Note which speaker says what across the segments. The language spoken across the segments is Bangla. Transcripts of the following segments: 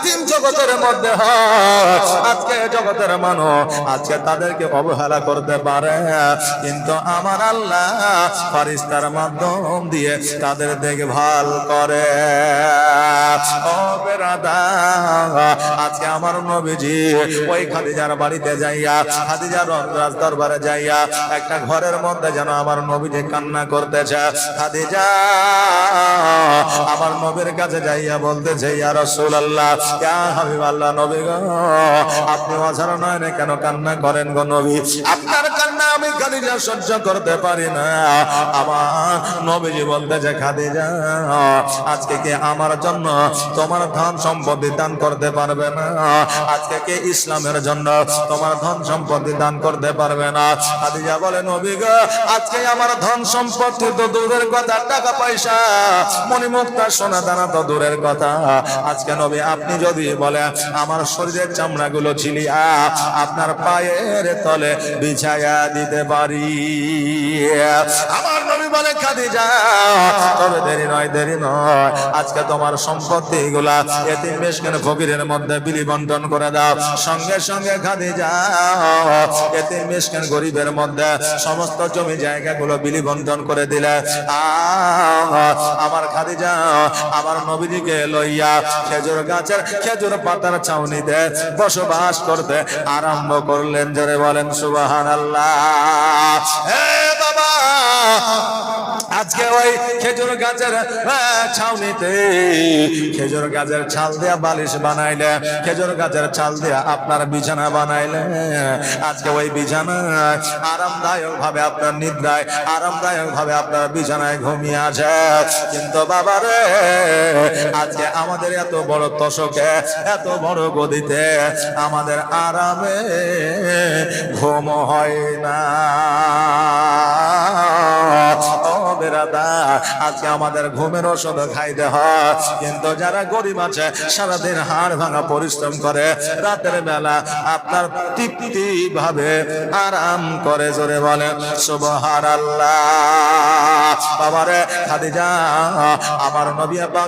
Speaker 1: এতিম জগতের মধ্যে আজকে জগতের মানুষ, আজকে তাদেরকে অবহেলা করতে পারে। কিন্তু আমার আল্লাহ ফারিস্তার মাধ্যম দিয়ে তাদের দেখভাল করে। আজকে আমার নবীজি, ওই খাদিজার বাড়িতে যাইয়া, খাদিজার রাজ দরবারে যাইয়া, একটা ঘরের মধ্যে যেন আমার নবীজি কান্না করতেছে। খাদিজা, আমার নবীর কাছে যাইয়া বলতেছে, ইয়া রাসূলুল্লাহ নবী গো আপনি অঝারণ না কেন কান্না করেন গো নবী? আপনার আমি খাদিজা সহ্য করতে পারি না। আমার নবীজি বলতেছে খাদিজা, আজকে কি আমার জন্য তোমার ধন সম্পত্তি দান করতে পারবে না? আজকে কে ইসলামের জন্য তোমার ধন সম্পত্তি দান করতে পারবে না? খাদিজা বলে, নবী গো, আজকে আমার ধন সম্পত্তি তো দূরের কথা, টাকা পয়সা মণিমুক্তা সোনা দানা তো দূরের কথা। আজকে নবী, আপনি যদি বলে আমার শরীরের চামড়াগুলো ছিলিয়া আপনার পায়ের তলে বিছায়া দিতে পারি। আমার নবী বলে, খাদিজা, তবে দেরি নয় দেরি নয়। আজকে তোমার সম্পত্তি গুলা এতিম মেশকেন ফকিরের মধ্যে বিলি বন্টন করে দাও। সঙ্গে সঙ্গে খাদিজা, এতিম মেশকেন গরিবের মধ্যে সমস্ত জমি জায়গাগুলো বিলি বন্টন করে দিলে। আমার খাদিজা, আমার নবীজিকে লইয়া খেজুর গাছের খেজুর পাতার ছাউনিতে বসবাস করতে আরম্ভ করলেন। জোরে বলেন সুবাহান আল্লাহ বাবা আজকে ওই খেজুর গাছের ছাউনিতে খেজুর গাছের ছাল দিয়া বালিশ বানাইলে, খেজুর গাছের ছাল দিয়া আপনার বিছানা বানাইলে। আজকে ওই বিছানা আরামদায়ক ভাবে আপনার নিদ্রায় আরামদায়ক ভাবে আপনার বিছানায় ঘুমিয়ে আছে। কিন্তু বাবা রে, আজকে আমাদের এত বড় তশকে এত বড় গদিতে আমাদের আরামে ঘুম হয় না। আজকে আমাদের ঘুমের ওষুধ খাইতে হয়। কিন্তু যারা গরিব আছে, সারাদিন হাড় ভাঙা পরিশ্রম করে, রাতের বেলা আপনার তৃপ্তি ভাবে আরাম করে জোরে বলে খাদিজা, আমার নবী আব্বা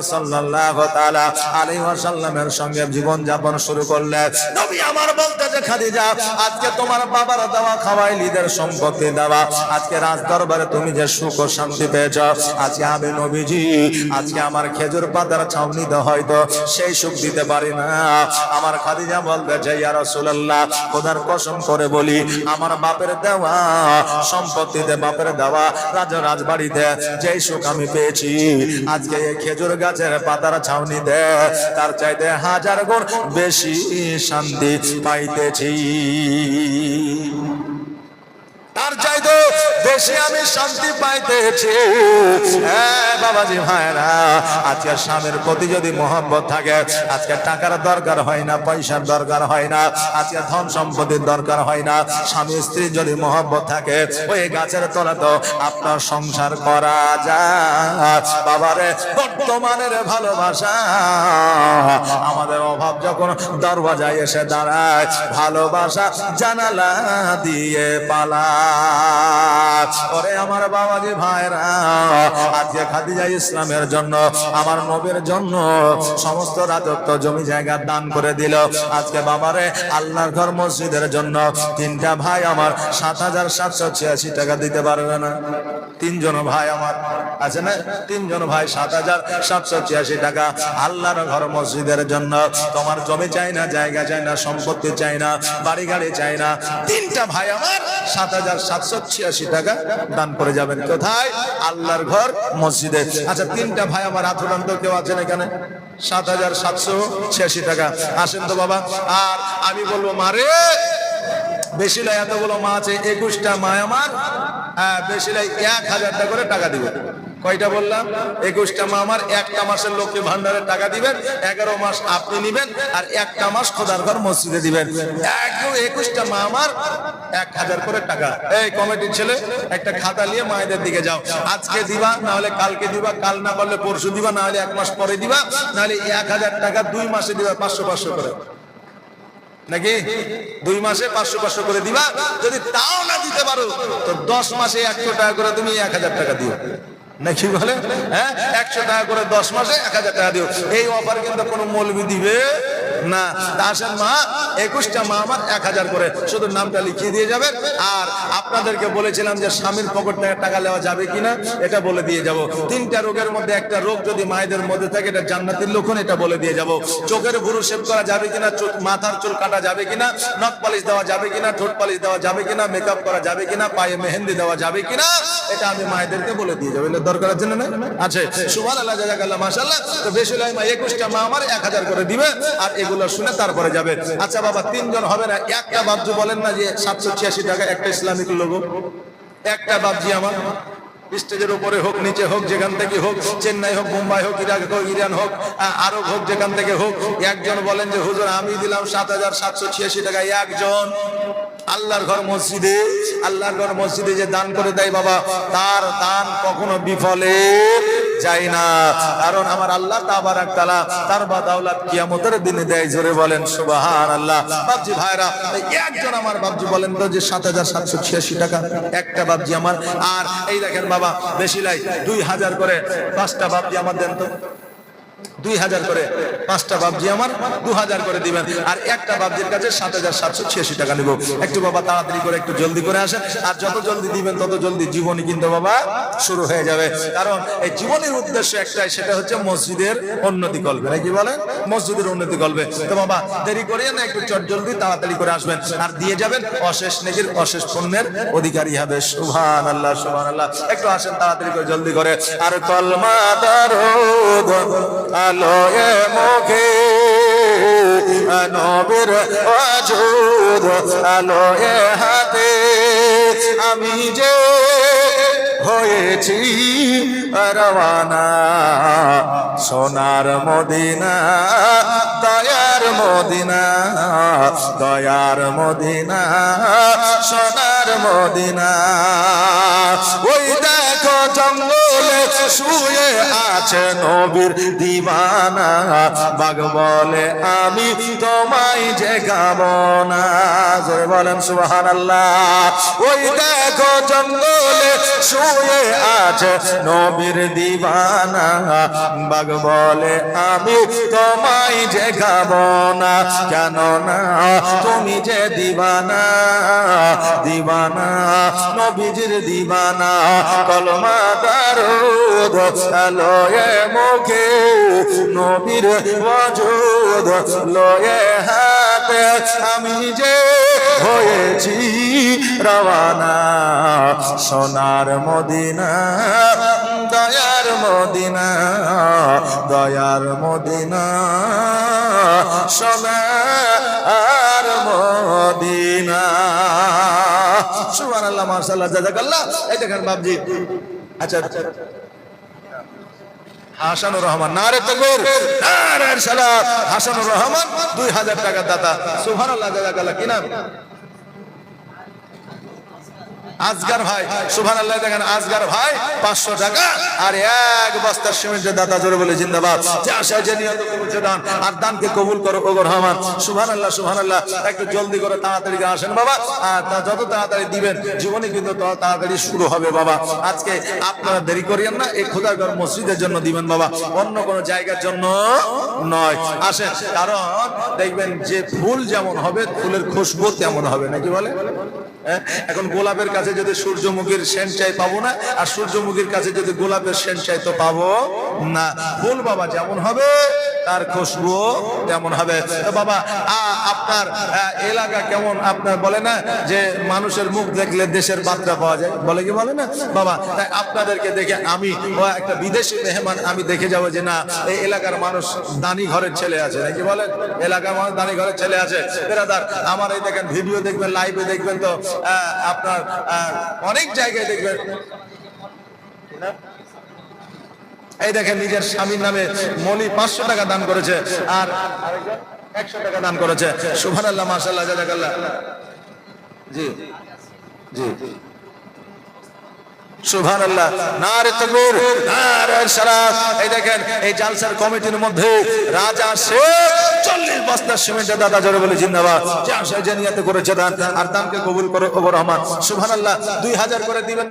Speaker 1: ওয়াসাল্লামের সঙ্গে জীবন যাপন শুরু করলেন নবী আমার বলতে যে, খাদিজা, আজকে তোমার বাবার দেওয়া খাওয়াই লিদের সম্পত্তি দেওয়া, আজকে রাজ দরবারে তুমি যে সুখ ও শান্তি আজকে আমি আজকে আমার খেজুর পাতার ছাউনিতে হয়তো, সেই সুখ দিতে পারি না। আমার খাদিজা বলতে কসম করে বলি, আমার বাপের দেওয়া সম্পত্তিতে বাপের দেওয়া রাজা রাজবাড়িতে, যেই সুখ আমি পেয়েছি, আজকে খেজুর গাছের পাতার ছাউনিতে তার চাইতে হাজার গুণ বেশি শান্তি পাইতেছি। তার চাইতে বেশি আমি শান্তি পাইতেছি। হ্যাঁ বাবাজি ভাইরা আজকে স্বামীর প্রতি যদি মোহব্বত থাকে, আজকে টাকার দরকার হয় না, পয়সার দরকার হয় না, আজকে ধন সম্পত্তির দরকার হয় না, স্বামী স্ত্রী যদি মোহব্বত থাকে, ওই গাছের তলা তো আপনার সংসার করা যায়। বাবারে, বর্তমানের ভালোবাসা, আমাদের অভাব যখন দরওয়াজায় এসে দাঁড়ায়, ভালোবাসা জানালা দিয়ে পালা ওরে আমার বাবাজি ভাইরা খাদিজা ইসলামের জন্য, আমার নবীর জন্য সমস্ত রাজত্ব জমি জায়গা দান করে দিল। আজকে বাবারে, আল্লাহর ঘর মসজিদের জন্য তিনটা ভাই আমার সাত হাজার সাতশো ছিয়াশি টাকা দিতে পারবে না। তিনজন ভাই আমার, আছে না? তিনজন ভাই সাত হাজার সাতশো ছিয়াশি টাকা আল্লাহর ঘর মসজিদের জন্য। তোমার জমি চাই না, জায়গা চাই না, সম্পত্তি চাই না বাড়ি গাড়ি চাই না। তিনটা ভাই আমার সাত হাজার সাতশো ছিয়াশি টাকা দান যাবেন। কোথায়? ঘর আচ্ছা তিনটা আমার কেউ এখানে? সাত হাজার সাতশো ছিয়াশি টাকা। আসেন তো বাবা। আর আমি বলব মারে বেশি এতগুলো মা আছে, একুশটা মা আমার হ্যাঁ বেশি এক হাজারটা করে টাকা দিবে। কয়টা বললাম? একুশটা মা আমার, একটা মাসের লক্ষ্মী ভান্ডারের টাকা দিবেন, এগারো মাস আপনি নিবেন, আর একটা মাস খোদার ঘর মসজিদে দিবেন। একুশটা মা আমার, এক হাজার করে টাকা। এই কমিটির ছেলে, একটা খাতা নিয়ে মায়েদের দিকে যাও। আজকে দিবা না হলে কালকে দিবা, কাল না পারলে পরশু দিবা না হলে এক মাস পরে দিবা না হলে এক হাজার টাকা দুই মাসে দিবা, পাঁচশো পাঁচশো করে। নাকি? দুই মাসে পাঁচশো পাঁচশো করে দিবা, যদি তাও না দিতে পারো, তো দশ মাসে একশো টাকা করে তুমি এক হাজার টাকা দিও। নাকি বলে? হ্যাঁ? একশো টাকা করে দশ মাসে এক হাজার টাকা দিও। এই অফার কিন্তু কোনো মৌলবি দিবে না। আসেন মা, একুশটা মা আমার এক হাজার করে। শুধু নামটা লিখিয়ে দিয়ে যাবেন। আর আপনাদেরকে বলেছিলাম যে স্বামীর পকেট থেকে টাকা নেওয়া যাবে কিনা, এটা বলে দিয়ে যাব। তিনটা রোগের মধ্যে একটা রোগ যদি মায়েদের মধ্যে থাকে, এটা জান্নাতের লক্ষণ, এটা বলে দিয়ে যাব। চোখের ভুরু শেভ করা যাবে কিনা মাথার চুল কাটা যাবে কিনা নখ পালিশ দেওয়া যাবে কিনা, ঠোঁট পালিশ দেওয়া যাবে কিনা মেকআপ করা যাবে কিনা, পায়ে মেহেন্দি দেওয়া যাবে কিনা এটা আমি মায়েদেরকে বলে দিয়ে যাব। এটা দরকার আছে না আছে। সুভান আল্লাহ জাজাকাল্লাহ তো বেশি মা একুশটা মা আমার এক হাজার করে দিবে আর এগুলো শুনে তারপরে যাবে। আচ্ছা বাবা তিনজন হবে না? একটা বাবজু বলেন না যে সাতশো ছিয়াশি টাকা একটা ইসলামিক লোগো। একটা বাবজি আমার। স্টেজের উপরে হোক নিচে হোক যেখান থেকে হোক চেন্নাই হোক মুম্বাই হোক ইরাক হোক ইরান হোক আরব হোক যেখান থেকে হোক একজন বলেন যে হুজুর আমি দিলাম সাত হাজার সাতশো ছিয়াশি টাকা একজন। আল্লাহর ঘর মসজিদে, আল্লাহর ঘর মসজিদে যে দান করে দেয় বাবা, তার দান কখনো বিফলে যায় না। কারণ আমার আল্লাহ তাবারাক তাআলা তার বা দাওলাত কিয়ামতের দিনে দেয়, জোরে বলেন সুবহান আল্লাহ বাবজি ভাইরা একজন আমার বাবজি বলেন তো যে সাত হাজার সাতশো ছিয়াশি টাকা, একটা বাবজি আমার। আর এই দেখেন বাবা, বেশি লাই, দুই হাজার করে পাঁচটা বাবজি আমার দেন তো। দুই হাজার করে পাঁচটা বাবজি আমার, দু হাজার করে দিবেন। আর একটা বাবজির কাছে সাত হাজার সাতশো ছিয়াশি টাকা নিব। একটু বাবা তাড়াতাড়ি করে একটু জলদি করে আসেন। আর যত জলদি দিবেন, তত জলদি কিন্তু বাবা শুরু হয়ে যাবে। কারণ এই জীবনের উদ্দেশ্য একটাই, সেটা হচ্ছে মসজিদের উন্নতি করবে নাকি বলে মসজিদের উন্নতি করবে তো বাবা, দেরি করিয়ে না, একটু চট জলদি তাড়াতাড়ি করে আসবেন। আর দিয়ে যাবেন অশেষ নেকির, অশেষ পুণ্যের অধিকারী হবে সুভান আল্লাহ সুভান আল্লাহ একটু আসেন তাড়াতাড়ি করে, জলদি করে। আর কলমা আলোয় মুখে, নবীর অজুদ আলোয় হাতে, আমি যে হয়েছি রওয়ানা, সোনার মদিনা, দয়ার মদিনা দয়ার মদিনা, সোনার মদিনা। ওই দেখো জঙ্গলে শুয়ে আছে নবীর দিবানা। বাগ বলে, আমি তোমায় যে গাব না। জোরে বলেন সুবহান আল্লাহ ওই দেখো জঙ্গলে শুয়ে আছে নবীর দিবানা। বাগ বলে, আমি তোমায় যে গাব না। কেন না তুমি যে দিবানা দিবানা, নবীজির দিবানা, কলমা দারুদ আলোয়ে মুখে, নবীর ওয়াজুদ লয়ে হাতে, আমি যে হয়েছি রওয়ানা, সোনার মদিনা, দয়ার মদিনা দয়ার মদিনা, সোনার মদিনা। সুবহানাল্লাহ, মাশাআল্লাহ, জাযাকাল্লাহ। এই দেখেন বাবজি আচ্ছা হাসানুর রহমান, নারে তকবীর। নারে সালাত হাসানুর রহমান 2000 টাকা দাতা। সুবহানাল্লাহ, জাযাকাল্লাহ, কি নাম? আজগার ভাই সুভান আল্লাহ দেখেন আজগার ভাই, পাঁচশো টাকা। আর এক বস্তা সিমেন্টের দাতা জোরে বলে, জিন্দাবাদ। আর দানকে কবুল করো ওগর রহমান। সুভান আল্লাহ সুভান আল্লাহ একটু জলদি করে তাড়াতাড়ি আসেন বাবা। আর তা যত তাড়াতাড়ি দিবেন, জীবনে কিন্তু তাড়াতাড়ি শুরু হবে বাবা। আজকে আপনারা দেরি করিয়েন না, এই খোদাগর মসজিদের জন্য দিবেন বাবা। অন্য কোনো জায়গার জন্য নয়। আসেন, কারণ দেখবেন যে ফুল যেমন হবে, ফুলের খুশবু তেমন হবে। নাকি বলে? এখন গোলাপের কাছে যদি সূর্যমুখীর সেন্ট চাই পাবো না, আর সূর্যমুখীর কাছে যদি গোলাপের সেন চাই তো পাবো না। ভুল বাবা, যেমন হবে তার খুশবু তেমন হবে? বাবা আপনার এলাকা কেমন? আপনার বলে না যে মানুষের মুখ দেখলে দেশের বার্তা পাওয়া যায়। বলে কি বলে না? বাবা তাই আপনাদেরকে দেখে আমি একটা বিদেশি মেহমান, আমি দেখে যাব যে না, এই এলাকার মানুষ দানি ঘরের ছেলে আছে। নাকি বলেন? এলাকার মানুষ দানি ঘরের ছেলে আছে। বেরাদার, আমার এই দেখেন ভিডিও দেখবেন, লাইভে দেখবেন তো আপনার অনেক জায়গায় দেখবেন। এই দেখেন নিজের স্বামীর নামে মলি পাঁচশো টাকা দান করেছে আর একশো টাকা দান করেছে। সুভান আল্লাহ মাসাল্লাহ জাজাকাল্লাহ। জি জি। এই কমিটির মধ্যে রাজা চল্লিশ দাদা বলে জিন্দাবাদ। করেছে দান, আর দানকে কবুল করে ওবর রহমান। সুভান আল্লাহ দুই হাজার করে দিবেন।